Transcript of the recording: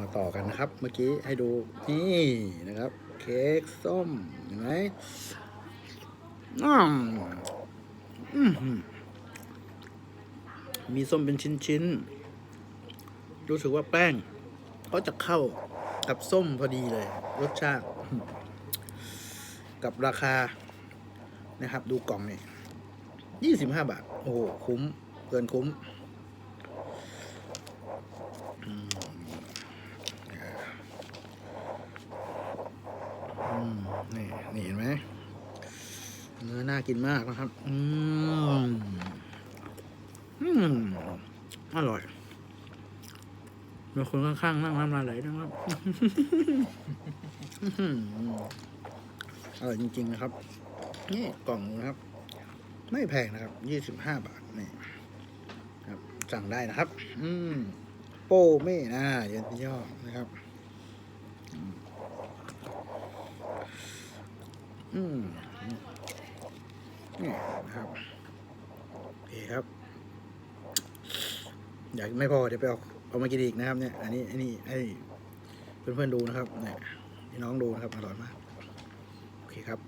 มาต่อกันนะครับ เมื่อกี้ให้ดูนี่นะครับ เค้กส้มเห็นไหมมีส้มเป็นชิ้นๆ รู้สึกว่าแป้งเขาจะเข้ากับส้มพอดีเลย รสชาติ กับราคานะครับ ดูกล่องนี่ยี่สิบห้าบาท โอ้โห คุ้ม เกินคุ้ม นี่นี่เห็นไหมเนื้อน่ากินมากนะครับ อืมอืมอร่อยมีคนข้างๆนั่งน้ำลายไหลนะครับอื้อหืออร่อยจริง ๆ นะครับ นี่กล่องนะครับ ไม่แพงนะครับ ยี่สิบห้าบาทนี่ครับ สั่งได้นะครับ อืม โป้เม่นะเย็นที่ย่อนะครับ อืมนี่นะครับโอเคครับ อยากไม่พอเดี๋ยวไปเอาเอามากินอีกนะครับ เนี่ย อันนี้อันนี้ให้เพื่อนๆดูนะครับ เนี่ยพี่น้องดูนะครับอร่อยมาก โอเคครับ